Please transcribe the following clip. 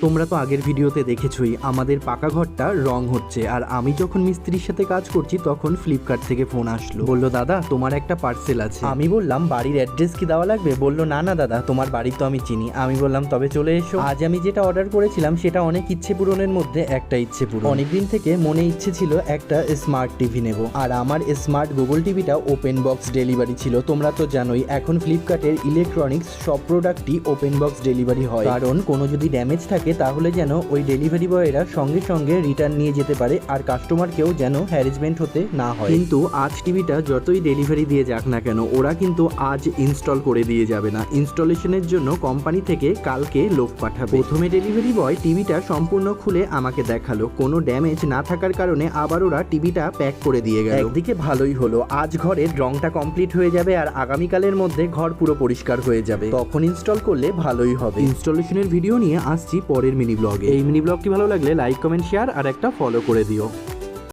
তোমরা তো আগের ভিডিওতে দেখেছই, আমাদের পাকা ঘরটা রং হচ্ছে। আর আমি যখন মিস্ত্রির সাথে কাজ করছি, তখন ফ্লিপকার্ট থেকে ফোন আসলো। বলল, দাদা, তোমার একটা পার্সেল আছে। আমি বললাম, বাড়ির অ্যাড্রেস কি দেওয়া লাগবে? বলল, না না, দাদা, তোমার বাড়ি তো আমি চিনি। আমি বললাম, তবে চলে এসো। আজ আমি যেটা অর্ডার করেছিলাম, সেটা অনেক ইচ্ছে পূরণের মধ্যে একটা ইচ্ছে পূরণ। অনেকদিন থেকে মনে ইচ্ছে ছিল, একটা স্মার্ট টিভি নেব। আর আমার স্মার্ট গুগল টিভিটা ওপেন বক্স ডেলিভারি ছিল। তোমরা তো জানোই, এখন ফ্লিপকার্টের ইলেকট্রনিক্স সব প্রোডাক্টই ওপেন বক্স ডেলিভারি হয়। কারণ কোনো যদি ড্যামেজ থাকে তাহলে যেন ওই ডেলিভারি বয়েরা সঙ্গে সঙ্গে রিটার্ন নিয়ে যেতে পারে আর কাস্টমারকেও যেন হ্যারেসমেন্ট হতে না হয়। কিন্তু আজ টিভিটা যতই ডেলিভারি দিয়ে যাক না কেন, ওরা কিন্তু আজ ইনস্টল করে দিয়ে যাবে না। ইনস্টলেশনের জন্য কোম্পানি থেকে কালকে লোক পাঠাবে। প্রথমে ডেলিভারি বয় টিভিটা সম্পূর্ণ খুলে আমাকে দেখাল। কোনো ড্যামেজ না থাকার কারণে আবার ওরা টিভিটা প্যাক করে দিয়ে গেল। একদিকে ভালোই হলো, আজ ঘরের রংটা কমপ্লিট হয়ে যাবে আর আগামীকালের মধ্যে ঘর পুরো পরিষ্কার হয়ে যাবে। তখন ইনস্টল করলে ভালোই হবে। ইনস্টলেশনের ভিডিও নিয়ে আসছি পরের মিনি ব্লগে এই মিনি ব্লগটি ভালো লাগলে লাইক কমেন্ট শেয়ার আর একটা ফলো করে দিও।